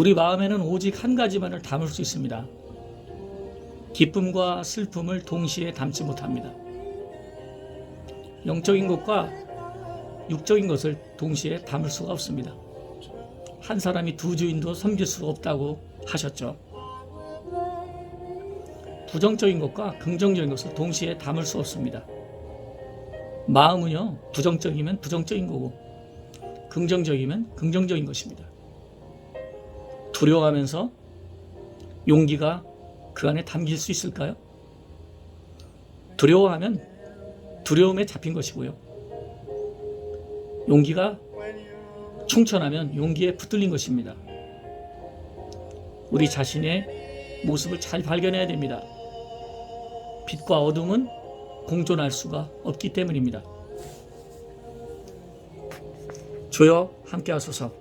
우리 마음에는 오직 한 가지만을 담을 수 있습니다. 기쁨과 슬픔을 동시에 담지 못합니다. 영적인 것과 육적인 것을 동시에 담을 수가 없습니다. 한 사람이 두 주인도 섬길 수가 없다고 하셨죠. 부정적인 것과 긍정적인 것을 동시에 담을 수 없습니다. 마음은요, 부정적이면 부정적인 거고, 긍정적이면 긍정적인 것입니다. 두려워하면서 용기가 그 안에 담길 수 있을까요? 두려워하면 두려움에 잡힌 것이고요. 용기가 충천하면 용기에 붙들린 것입니다. 우리 자신의 모습을 잘 발견해야 됩니다. 빛과 어둠은 공존할 수가 없기 때문입니다. 주여 함께 하소서.